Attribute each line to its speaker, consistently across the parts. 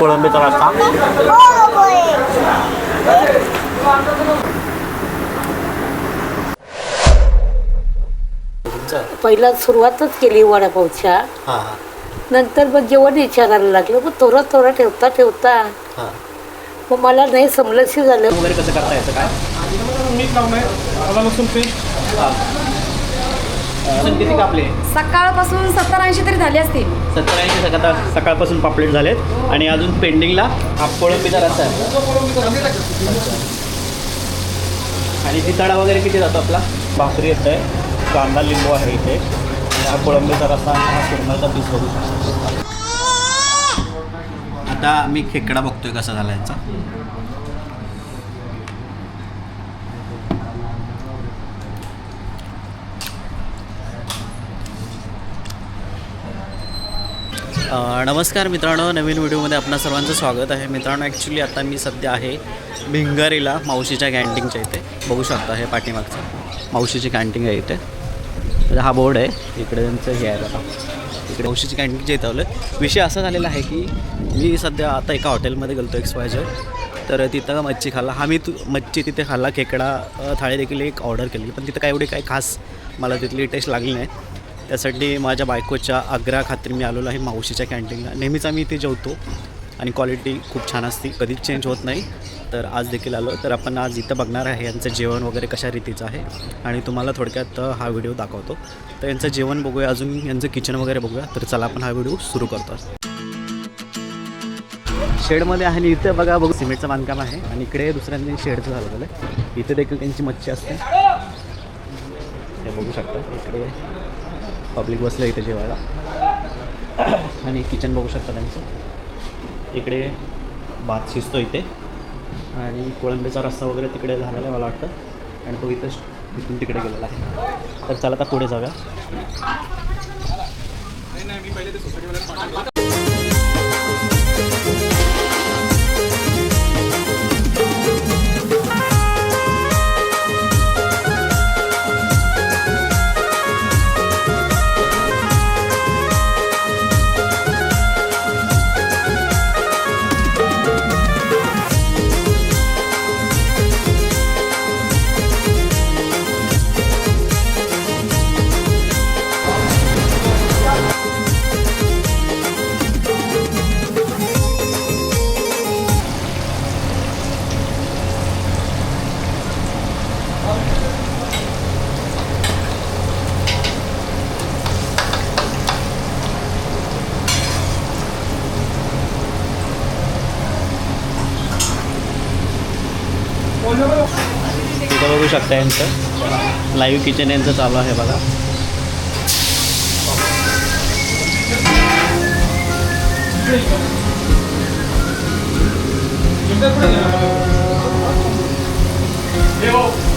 Speaker 1: कोळंबीचा रस्ता
Speaker 2: पहिला सुरुवातच केली वडापावच्या नंतर मग जेवण विचारायला लागलं मग थोडं थोडं ठेवता ठेवता.
Speaker 1: हां.
Speaker 2: मग मला नाही समलंशी झालं
Speaker 1: वगैरे कसं करता येतं काय?
Speaker 3: मीठ लावलंय आला लसूण पेस्ट
Speaker 1: अजून किती कापले
Speaker 4: सकाळपासून सत्तर ऐंशी तरी झाले असतील.
Speaker 1: सत्तर ऐंशी सकाळ सकाळपासून पापलेट झालेत. आणि अजून पेंडिंगला हा कोळंबीचा रस्ता आहे. आणि तिताडा वगैरे किती जातो आपला? भाकरी येत आहे. कांदा लिंबू आहे इथे. आणि हा कोळंबीचा रस्ता आणि हा पीस बघू शकतो. आता मी खेकडा बघतोय कसा झाला यांचा. नमस्कार मित्रांनो नवीन व्हिडिओमध्ये आपणा सर्वांचं स्वागत आहे. मित्रांनो ॲक्च्युली आता मी सध्या आहे भिंगारीला मावशीच्या कॅन्टीनच्या इथे. बघू शकता हे पाठीमागचं. मावशीची कॅन्टीन आहे इथे. म्हणजे हा बोर्ड आहे. इकडे त्यांचं हे आहे बघा. इकडे मावशीची कॅन्टीनच्या इथं आलं. विषय असा झालेला आहे की मी सध्या आता एका हॉटेलमध्ये गेलो एक्स वाय तर तिथं मच्छी खाल्ला. हा मी तू मच्छी तिथे खाल्ला. खेकडा थाळी देखील एक ऑर्डर केली पण तिथं काय एवढी काही खास मला तिथली टेस्ट लागली नाही. त्यासाठी माझ्या बायकोच्या आग्रा खात्री मी आलेलो आहे मावशीच्या कॅन्टीनला. नेहमीच आम्ही इथे जेवतो आणि क्वालिटी खूप छान असते. कधीच चेंज होत नाही. तर आज देखील आलो. तर आपण आज इथं बघणार आहे यांचं जेवण वगैरे कशा रीतीचं आहे. आणि तुम्हाला थोडक्यात हा व्हिडिओ दाखवतो. तर यांचं जेवण बघूया. अजून यांचं किचन वगैरे बघूया. तर चला आपण हा व्हिडिओ सुरू करतो. शेडमध्ये आहे आणि इथं बघा बघू. सिमेंटचं बांधकाम आहे. आणि इकडे दुसऱ्यांनी शेडचं झालं आहे. इथे देखील त्यांची मच्छी असते. हे बघू शकता. इकडे. पब्लिक बसलं इथे जेवायला. आणि किचन बघू शकता त्यांचं. इकडे भात शिजतो इथे. आणि कोळंबीचा रस्ता वगैरे तिकडे झालेला आहे मला वाटतं. आणि तो इथं तिथून तिकडे गेलेला आहे. तर चला आता पुढे जाऊया. तिथं यांचं लाईव्ह किचन यांचं चालू आहे बघा Thank you.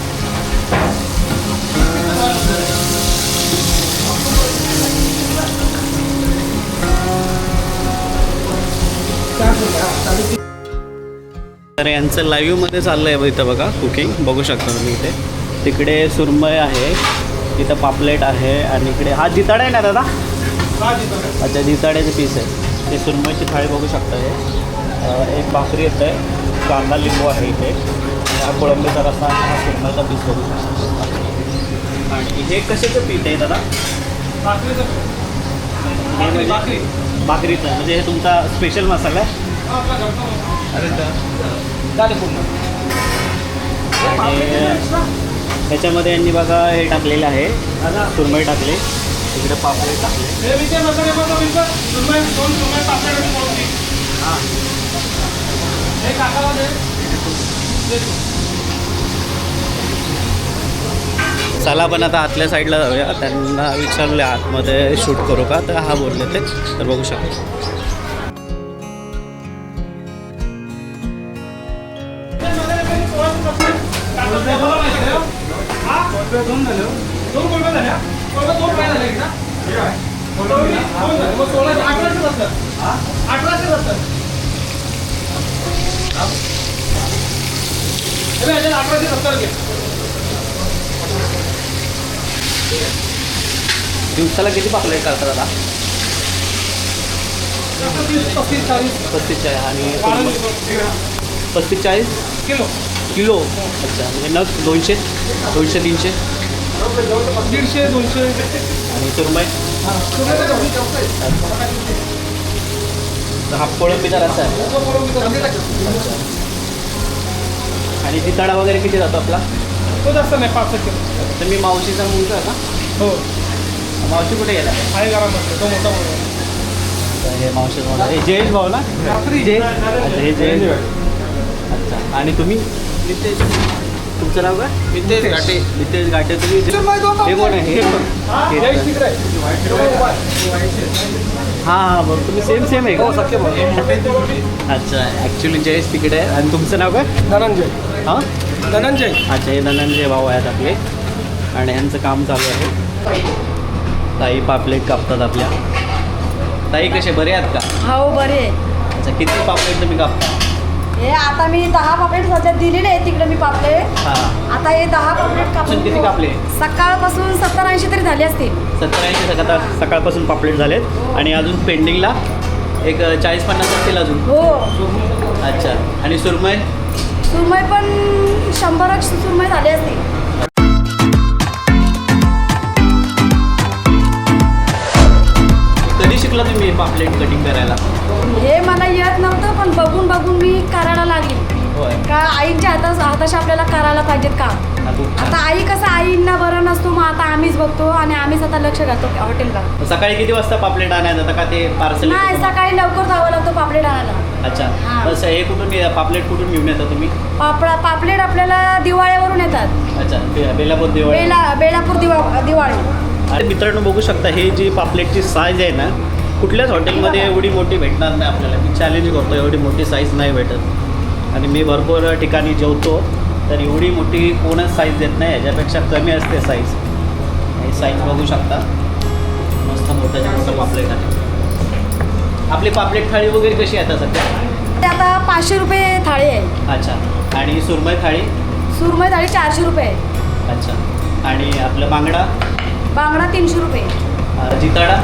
Speaker 1: तर यांचं लाईव्हमध्ये चाललं आहे इथं बघा कुकिंग बघू शकता तुम्ही इथे. तिकडे सुरमय आहे तिथं पापलेट आहे आणि इकडे हा जिताडा आहे ना दादा? अच्छा जिताड्याचे पीस आहे ते सुरमईची थाळी बघू शकता हे. एक भाकरी येत आहे कांदा लिंबू आहे इथे. हा कोळंबीचा आणि हा सुरमईचा पीस बघू शकता आणि हे कशाचं पीठ आहे दादा? हे म्हणजे भाकरीचं म्हणजे हे तुमचा स्पेशल मसाला आहे? आणि ह्याच्यामध्ये यांनी बघा हे टाकलेलं आहे. सुरमई टाकले. इकडे पापलेट टाकले. चला आपण आता आतल्या साईडला जाऊया. त्यांना विचारले आतमध्ये शूट करू का? तर हा बोलले ते. तर बघू शकतो.
Speaker 3: दोन झाले दोन कोळंब्या झाल्या दोन काय झाले सोळाशे अठराशे असतात अठराशे असतात अठराशे सत्तर
Speaker 1: दिवसाला किती पापलेट करतात
Speaker 3: आता? पस्तीस चाळीस
Speaker 1: पस्तीस चाळीस आणि पस्तीस चाळीस?
Speaker 3: किलो.
Speaker 1: किलो? अच्छा म्हणजे नग दोनशे? दोनशे तीनशे?
Speaker 3: दीडशे दोनशे.
Speaker 1: आणि सुरमई? तर हा कोळंबीचा रस्सा आहे. आणि तिताडा वगैरे किती जातो आपला?
Speaker 3: तो जास्त नाही पाच किलो
Speaker 1: तर मी मावशीचा मुलगा आहे
Speaker 3: हो.
Speaker 1: मावशी कुठे गेला?
Speaker 3: आहे घरामध्ये तो मोठा मुलगा
Speaker 1: हे मुलगा हे जयेश भाऊ ना? जय अच्छा हे जयेश अच्छा. आणि तुम्ही? नितेश. तुमचं नाव काय? नितेश घाटे. नितेश घाटे. तुम्ही हे कोण आहे? हे? हे हां हां बरं. तुम्ही सेम सेम आहे का? अच्छा ॲक्च्युली जयेश तिकडे आहे. आणि तुमचं नाव काय?
Speaker 3: धनंजय.
Speaker 1: हां?
Speaker 3: धनंजय.
Speaker 1: अच्छा हे धनंजय भाऊ आहेत आपले. आणि यांचं काम चालू आहे. ताई पापलेट कापतात आपल्या. ताई कसे बरे आहेत का?
Speaker 4: हो बरे.
Speaker 1: अच्छा किती पापलेट तुम्ही कापता?
Speaker 4: हे आता मी दहा पापलेट सध्या दिलेले आहे तिकडे मी पापले.
Speaker 1: हां.
Speaker 4: आता हे दहा पापलेट
Speaker 1: अजून किती कापले?
Speaker 4: सकाळपासून सत्तर ऐंशी तरी झाले असतील.
Speaker 1: सत्तर ऐंशी सकाळ सकाळपासून पापलेट झालेत. आणि अजून पेंडिंगला एक चाळीस पन्नास असतील अजून.
Speaker 4: हो.
Speaker 1: अच्छा. आणि सुरमई?
Speaker 4: सुरमई पण शंभर सुरमई झाले असतील.
Speaker 1: कधी शिकला तुम्ही हे पापलेट कटिंग करायला?
Speaker 4: हे मला येत नव्हतं पण बघून बघून मी करायला लागली.
Speaker 1: होय.
Speaker 4: का आईच्या हातास हाताशी आपल्याला करायला पाहिजेत का. आता आई कसं आईंना बरं नसतो मग आता आम्हीच बघतो आणि आम्हीच आता लक्ष घालतो हॉटेलला.
Speaker 1: सकाळी किती वाजता पापलेट आणायचं आता का ते पार्सल
Speaker 4: नाही सकाळी लवकर जावं लागतं पापलेट आणायला.
Speaker 1: अच्छा.
Speaker 4: हां.
Speaker 1: बस हे कुठून ये- पापलेट कुठून घेऊन येता तुम्ही?
Speaker 4: पापडा पापलेट आपल्याला दिवाळीवरून येतात.
Speaker 1: अच्छा बे- बेलापूर दिवाळी.
Speaker 4: बेला बेलापूर दिवा दिवाळी.
Speaker 1: आणि मित्रांनो बघू शकता ही जी पापलेटची साईज आहे ना कुठल्याच हॉटेलमध्ये एवढी मोठी भेटणार नाही आपल्याला. मी चॅलेंज करतो एवढी मोठी साईज नाही भेटत. आणि मी भरपूर ठिकाणी जेवतो तर एवढी मोठी कोणच साईज देत नाही याच्यापेक्षा कमी असते साईज ही साईज बघू शकता. मस्त मोठ्याच्या मोठं पापलेट आहे आपली पापलेट थाळी वगैरे कशी आहे आता सध्या?
Speaker 4: ते आता पाचशे रुपये थाळी आहे.
Speaker 1: अच्छा. आणि सुरमई थाळी?
Speaker 4: सुरमई थाळी चारशे रुपये आहे.
Speaker 1: अच्छा. आणि आपलं बांगडा?
Speaker 4: बांगडा तीनशे रुपये.
Speaker 1: जिताडा?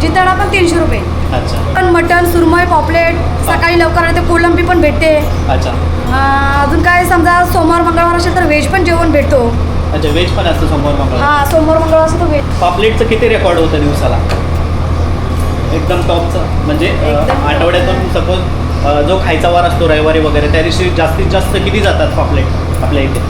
Speaker 4: जिताडा पण तीनशे रुपये.
Speaker 1: अच्छा.
Speaker 4: पण मटन सुरमई पॉपलेट सकाळी लवकर येते कोलंबी पण भेटते.
Speaker 1: अच्छा.
Speaker 4: अं, अजून काय समजा सोमवार मंगळवार असेल तर व्हेज पण जेवण भेटतो.
Speaker 1: अच्छा व्हेज पण असतं समोर मंगळ
Speaker 4: हा सोमवार मंगळवार असेल तर व्हेज.
Speaker 1: पापलेटचं किती रेकॉर्ड होतं दिवसाला? एकदम टॉपचं. म्हणजे अं,
Speaker 4: एकदम.
Speaker 1: आठवड्यातून सपोज जो खायचा वार असतो रविवारी वगैरे त्या दिवशी जास्तीत जास्त किती जातात पापलेट आपल्या इथे?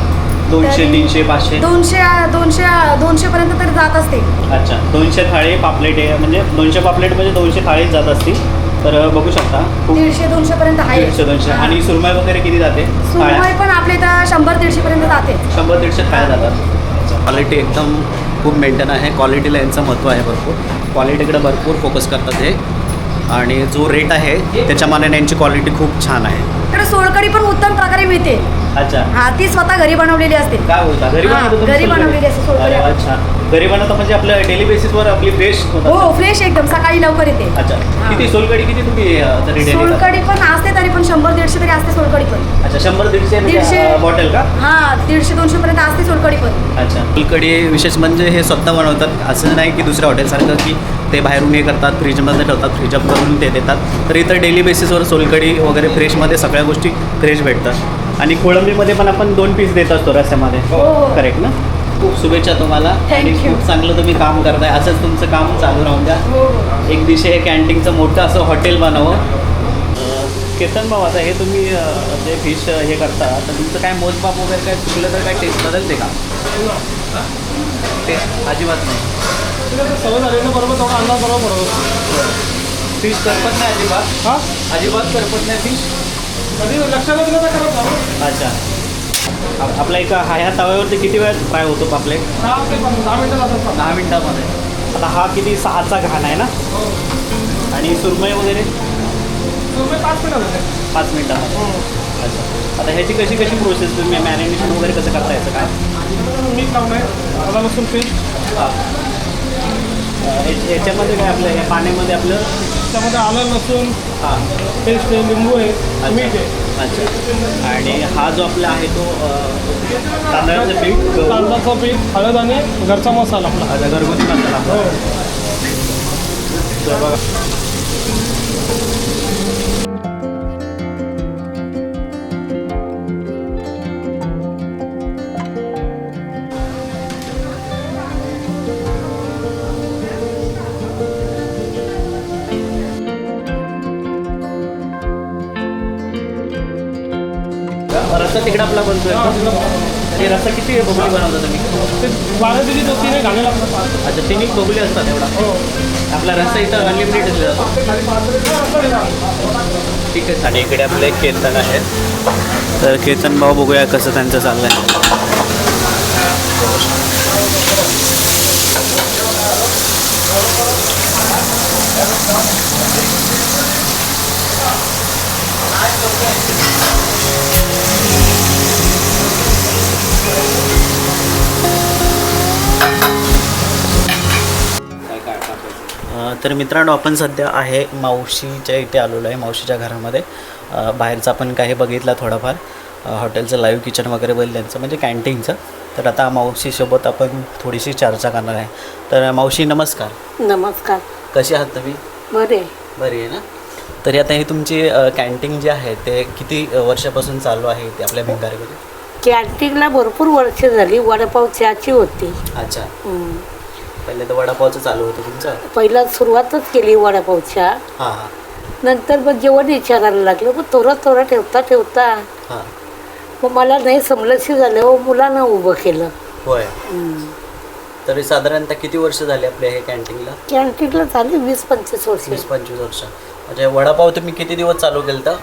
Speaker 1: दोनशे
Speaker 4: तरी
Speaker 1: तीनशे पाचशे?
Speaker 4: दोनशे दोनशे दोनशे पर्यंत तरी जात असते.
Speaker 1: अच्छा दोनशे थाळी पापलेट आहे म्हणजे दोनशे पापलेट म्हणजे दोनशे थाळीच जात असतील. तर बघू शकता.
Speaker 4: दीडशे दोनशे पर्यंत आहे.
Speaker 1: दीडशे दोनशे.
Speaker 4: हा.
Speaker 1: आणि सुरमई वगैरे किती जाते?
Speaker 4: सुरमई पण आपल्या इथं शंभर दीडशे पर्यंत जाते.
Speaker 1: शंभर दीडशे थाळ्या जातात. क्वालिटी एकदम खूप मेंटेन आहे. क्वालिटीला यांचं महत्त्व आहे भरपूर. क्वालिटीकडे भरपूर फोकस करतात हे. आणि जो रेट आहे त्याच्या मानाने यांची क्वालिटी खूप छान आहे.
Speaker 4: इकडे सोलकडी पण उत्तम प्रकारे मिळते.
Speaker 1: अच्छा.
Speaker 4: हा ती स्वतः घरी बनवलेली असते.
Speaker 1: काय बोलता? घरी
Speaker 4: हा,
Speaker 1: बनवतो तुम्ही
Speaker 4: घरी
Speaker 1: सोलकढी?
Speaker 4: बनवलेली असते सोलकढी.
Speaker 1: अरे वा, छान. घरी बनवता म्हणजे आपलं डेली बेसिसवर आपली फ्रेश होतात
Speaker 4: हो फ्रेश एकदम सकाळी लवकर येते.
Speaker 1: अच्छा.
Speaker 4: हा.
Speaker 1: किती? सोलकडी किती तुम्ही अं, तरी
Speaker 4: पण असते तरी पण शंभर दीडशे तरी असते सोलकडी पण.
Speaker 1: अच्छा शंभर दीडशे
Speaker 4: दीडशे.
Speaker 1: बॉटल का?
Speaker 4: हा दीडशे दोनशे पर्यंत असते सोलकडी पण.
Speaker 1: अच्छा. सोलकढी विशेष म्हणजे हे स्वतः बनवतात. असं नाही की दुसऱ्या हॉटेलसारखं की ते बाहेरून हे करतात फ्रीजमध्ये ठेवतात फ्रीजअप करून ते देतात. तर इथं डेली बेसिसवर सोलकढी वगैरे फ्रेशमध्ये सगळ्या गोष्टी फ्रेश भेटतात. आणि कोळंबीमध्ये पण आपण दोन पीस देत असतो रस्त्यामध्ये.
Speaker 4: हो.
Speaker 1: करेक्ट ना? खूप शुभेच्छा तुम्हाला. आणि
Speaker 4: you.
Speaker 1: खूप चांगलं तुम्ही काम करताय. असंच तुमचं काम चालू राहून द्या.
Speaker 4: हो.
Speaker 1: एक दिवशी हे कॅन्टीनचं मोठं असं हॉटेल बनावं. अं, केतन भाऊ आता हे तुम्ही अं, जे फिश हे करता तर तुमचं काय मोजमाप वगैरे काय चुकलं तर काय टेस्ट बदलते का? टेस्ट अजिबात नाही.
Speaker 3: सवय झाली ना बरोबर अंदाज बरोबर बरोबर.
Speaker 1: फिश करपत नाही अजिबात.
Speaker 3: हा?
Speaker 1: अजिबात करपत नाही फिश
Speaker 3: कधी लक्षात दिलं तर करत जाऊ
Speaker 1: अच्छा. आप- आपला एका हा ह्या तव्यावरती किती वेळ फ्राय होतो पापलेट
Speaker 3: दहा ते पंधरा दहा मिनिटं जातात
Speaker 1: दहा मिनिटामध्ये. आता हा किती? सहाचा घाण आहे ना?
Speaker 3: हो.
Speaker 1: आणि सुरमई वगैरे?
Speaker 3: पाच मिनिटं
Speaker 1: पाच मिनिटामध्ये. अच्छा. आता ह्याची कशी कशी प्रोसेस तुम्ही मॅरिनेशन वगैरे कसं करता याचं काय?
Speaker 3: मीठ लावून आहे आला लसूण पेस्ट.
Speaker 1: हा. याच्यामध्ये काय आपलं हे पाण्यामध्ये आपलं?
Speaker 3: त्यामध्ये आलं लसूण
Speaker 1: हां.
Speaker 3: पेस्ट आहे लिंबू आहे मीठ आहे.
Speaker 1: अच्छा. आणि हा जो आपला आहे तो अं, तांदळाचं पीठ? गहू,
Speaker 3: तांदळाचं पीठ हळद आणि घरचा मसाला आपला.
Speaker 1: आता घरगुती मसाला.
Speaker 3: हो.
Speaker 1: तर बघा. रस्ता तिकडे आपला बनतोय. तरी रस्ता किती बघली बनवता तुम्ही?
Speaker 3: ते बारा दिली तो तिने घालायला लागतं पाच.
Speaker 1: अच्छा तिन्ही बघली असतात एवढा. आपला रस्ता इथं अनलिमिटेड जातो. ठीक आहे आणि इकडे आपले कीर्तन आहेत. तर कीर्तन भाऊ बघूया कसं त्यांचं चाललं आहे तर मित्रांनो आपण सध्या आहे मावशीच्या इथे आलेलो आहे मावशीच्या घरामध्ये. बाहेरचं आपण काही बघितलं थोडंफार. हॉटेलचं लाईव्ह किचन वगैरे बघितलं त्यांचं म्हणजे कॅन्टीनचं तर आता मावशीसोबत आपण थोडीशी चर्चा करणार आहे. तर मावशी नमस्कार.
Speaker 2: नमस्कार.
Speaker 1: कशी आहात तुम्ही?
Speaker 2: बरे.
Speaker 1: बरी आहे ना? तरी आता ही तुमची कॅन्टीन जे आहे ते किती वर्षापासून चालू आहे ते आपल्या भिंगारीमध्ये?
Speaker 2: कॅन्टीनला भरपूर वर्ष झाली वडापाव चहाची होती.
Speaker 1: अच्छा. पहिले तर वडापावचं चालू होतं तुमचं?
Speaker 2: पहिला सुरुवातच केली वडापाव चहा
Speaker 1: हां हां.
Speaker 2: नंतर मग जेवण विचारायला लागलं मग थोडं थोडं ठेवता ठेवता.
Speaker 1: हां.
Speaker 2: मग मला नाही समलशी झालं हो मुलांना उभं केलं.
Speaker 1: होय. तरी साधारणतः किती वर्ष झाली आपल्या हे कॅन्टीनला?
Speaker 2: कॅन्टीनला झाली वीस पंचवीस वर्ष.
Speaker 1: वीस पंचवीस वर्ष. म्हणजे वडापाव तुम्ही किती दिवस चालू केलं तर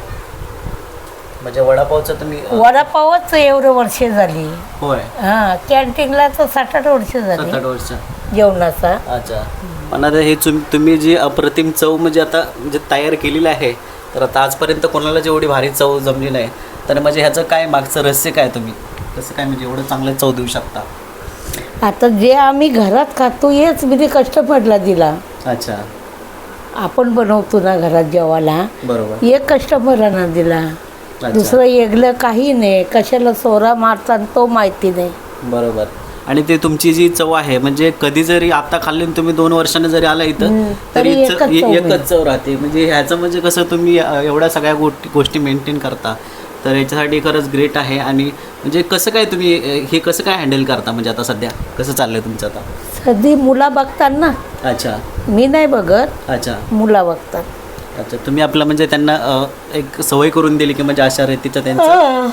Speaker 1: म्हणजे वडापावचं तुम्ही
Speaker 2: वडापावच एवढं वर्ष झाली.
Speaker 1: होय.
Speaker 2: हा कॅन्टीनला तर सात आठ वर्ष
Speaker 1: सात आठ
Speaker 2: झाली
Speaker 1: वर्ष.
Speaker 2: जेवणाचा.
Speaker 1: अच्छा. पण आता हे तुम तुम्ही जी अप्रतिम चव म्हणजे आता म्हणजे तयार केलेली आहे तर आता आजपर्यंत कोणाला जेवढी भारी चव जमली नाही तर म्हणजे ह्याचं काय मागचं रहस्य काय तुम्ही? कसं काय म्हणजे एवढं चांगलं चव देऊ शकता?
Speaker 2: आता जे आम्ही घरात खातो हेच मी कस्टमरला दिला
Speaker 1: अच्छा.
Speaker 2: आपण बनवतो ना घरात जेवायला.
Speaker 1: बरोबर.
Speaker 2: एक कस्टमरांना दिला
Speaker 1: अच्छा.
Speaker 2: दुसरं एकलं काही नाही. कशाला सोरा मारतात तो माहिती नाही.
Speaker 1: बरोबर. आणि ते तुमची जी चव आहे म्हणजे कधी जरी आता खाल्ली आणि तुम्ही दोन वर्षाने जरी आला इथं तरी च-
Speaker 2: एकच
Speaker 1: ए-
Speaker 2: चव
Speaker 1: एकच चव राहते. म्हणजे ह्याचं म्हणजे कसं तुम्ही अ, एवढ्या सगळ्या गोष्टी गोष्टी मेंटेन करता. तर याच्यासाठी खरंच ग्रेट आहे आणि म्हणजे कसं काय तुम्ही अ, हे कसं काय हँडल करता म्हणजे आता सध्या? कसं चाललंय तुमचं आता?
Speaker 2: कधी मुला बघतात ना
Speaker 1: अच्छा.
Speaker 2: मी नाही बघत.
Speaker 1: अच्छा.
Speaker 2: मुला बघतात.
Speaker 1: अच्छा तुम्ही आपलं म्हणजे त्यांना अ, एक सवय करून दिली की म्हणजे अशा रीतीचं त्यांचं?
Speaker 2: हा.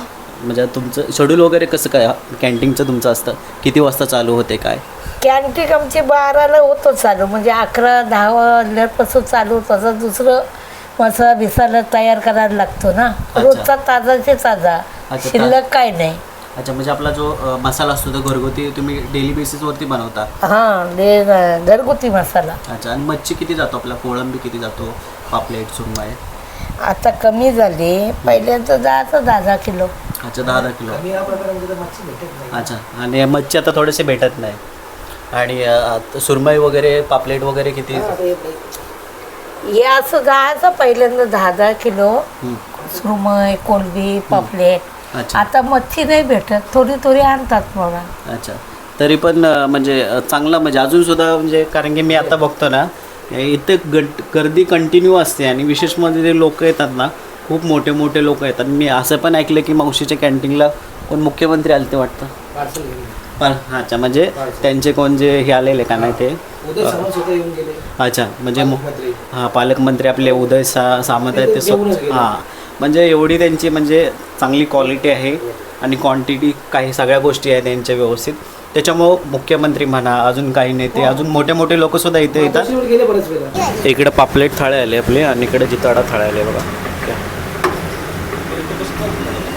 Speaker 1: म्हणजे तुमचं शेड्यूल वगैरे कसं काय कॅन्टीनचं तुमचं असतं? किती वाजता चालू होते काय?
Speaker 2: कॅन्टीन आमची बाराला होतो चालू म्हणजे अकरा दहा वाजल्यापासून चालू तसं दुसरं मसाला बिसाला तयार करायला लागतो ना. रोजचा ताजाचे ताजा.
Speaker 1: अच्छा,
Speaker 2: शिल्लक काय नाही.
Speaker 1: अच्छा म्हणजे आपला जो अ, मसाला असतो तो घरगुती तुम्ही डेली बेसिसवरती बनवता?
Speaker 2: हां दे घरगुती मसाला.
Speaker 1: अच्छा आणि मच्छी किती जातो आपला? कोळंबी किती जातो? पापलेट सुरमाय
Speaker 2: आता कमी झाली. पहिल्यांदा जायचं दहा दहा किलो.
Speaker 1: अच्छा दहा दहा किलो. अच्छा आणि या मच्छी आता थोडेसे भेटत नाही. आणि अ, सुरमई वगैरे पापलेट वगैरे किती?
Speaker 2: हे असं जायचं पहिल्यांदा दहा दहा किलो.
Speaker 1: हं.
Speaker 2: सुरमई कोलबी पापलेट.
Speaker 1: अच्छा.
Speaker 2: आता मच्छी नाही भेटत. थोडी थोडी आणतात मला
Speaker 1: अच्छा. तरी पण अ, म्हणजे अ, चांगलं म्हणजे अजून सुद्धा म्हणजे कारण की मी आता बघतो ना इथे गट गर्दी कंटिन्यू असते आणि विशेष म्हणजे जे लोक येतात ना खूप मोठे मोठे लोक येतात. मी असं पण ऐकलं की मावशीच्या कॅन्टीनला कोण मुख्यमंत्री आले ते वाटतं. पण अच्छा म्हणजे त्यांचे कोण जे हे आलेले का नाही ते? अच्छा म्हणजे हां पालकमंत्री आपले उदय सा सामंत आहेत ते स्व- हां. म्हणजे एवढी त्यांची म्हणजे चांगली क्वालिटी आहे आणि क्वांटिटी काही सगळ्या गोष्टी आहेत त्यांच्या व्यवस्थित. त्याच्यामुळं मुख्यमंत्री म्हणा अजून काही नेते अजून मोठे मोठे लोक सुद्धा इथे येतात. इकडे पापलेट थाळे आले आपले आणि इकडे जिताडा थाळे आले बघा.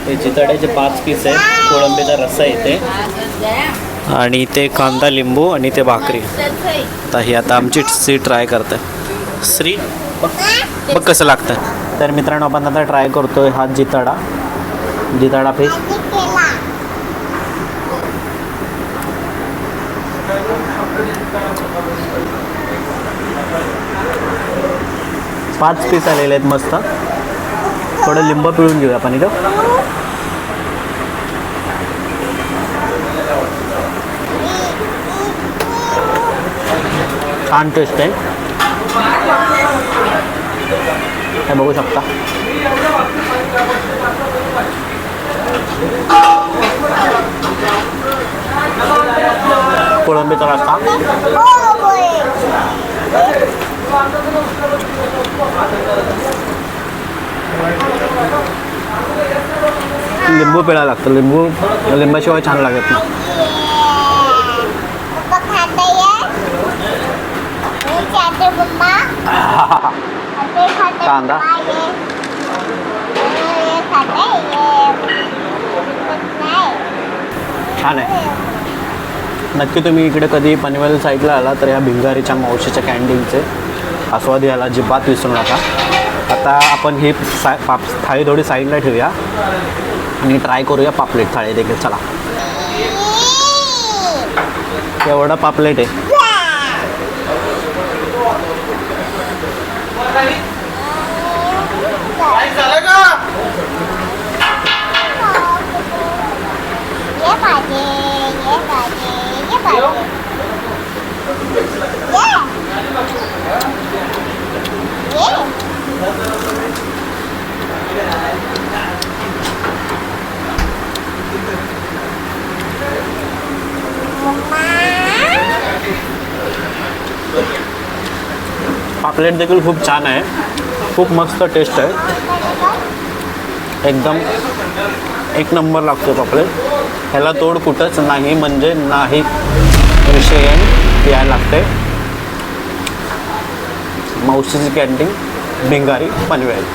Speaker 1: हे जिताड्याचे पाच पीस आहे कोळंबीचा रस्सा येते आणि ते कांदा लिंबू आणि ते भाकरी. आता ही आता आमची सी ट्राय करते. श्री बघ बघ कसं लागतं तर मित्रांनो आपण आता ट्राय करतोय हा जिताडा जिताडा फिश पाच पीस आलेले आहेत मस्त. थोडं लिंब पिळून घेऊया आपण इथं. छान टेस्ट आहे. हे बघू शकता. कोळंबीचा रस्ता लिंबू पिळा लागतं लिंबू लिंबाशिवाय छान लागत नाही
Speaker 5: पप्पा खाता है ये चाहते पप्पा खाते खाते
Speaker 1: कांदा.
Speaker 5: पप्पा ये ये खाते ये नहीं
Speaker 1: छान आहे नक्की तुम्ही इकडे कधी पनवेल साईडला आला तर या भिंगारीच्या मावशीच्या कॅन्टीनचे आस्वाद याला अजिबात विसरू नका. आता आपण ही सा पाप थाळी थोडी साईडला ठेवूया आणि ट्राय करूया पापलेट थाळी देखील. चला. एवढा पापलेट आहे?
Speaker 3: झालं का
Speaker 5: ये भाजी ये भाजी ये भाजी ये ये
Speaker 1: पापलेट देखील खूप छान आहे. खूप मस्त टेस्ट आहे. एकदम एक नंबर लागतो पापलेट ह्याला तोड कुठंच नाही म्हणजे नाही. विषय यायला लागते मावशीची कॅन्टीन भिंगारी पनवेल.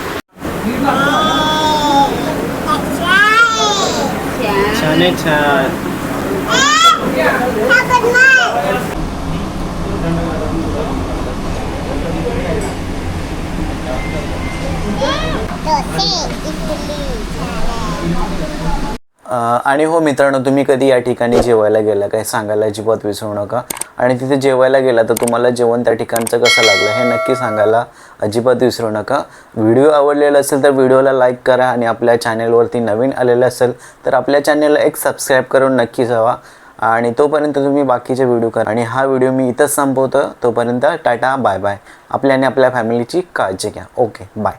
Speaker 1: छान छान.
Speaker 5: इडली
Speaker 1: आणि हो मित्रांनो तुम्ही कधी या ठिकाणी जेवायला गेला? काय सांगायला अजिबात विसरू नका. आणि तिथे जेवायला गेला तर तुम्हाला जेवण त्या ठिकाणचं कसं लागलं हे नक्की सांगायला अजिबात विसरू नका. व्हिडिओ आवडलेला असेल तर व्हिडिओला लाईक करा आणि आपल्या चॅनेलवरती नवीन आलेलं असेल तर आपल्या चॅनेलला एक सबस्क्राईब करून नक्की जावा. आणि तोपर्यंत तुम्ही बाकीचे व्हिडिओ करा. आणि हा व्हिडिओ मी इथंच संपवतो. तोपर्यंत टाटा बाय बाय. आपल्या आणि आपल्या फॅमिलीची काळजी घ्या. Okay bye.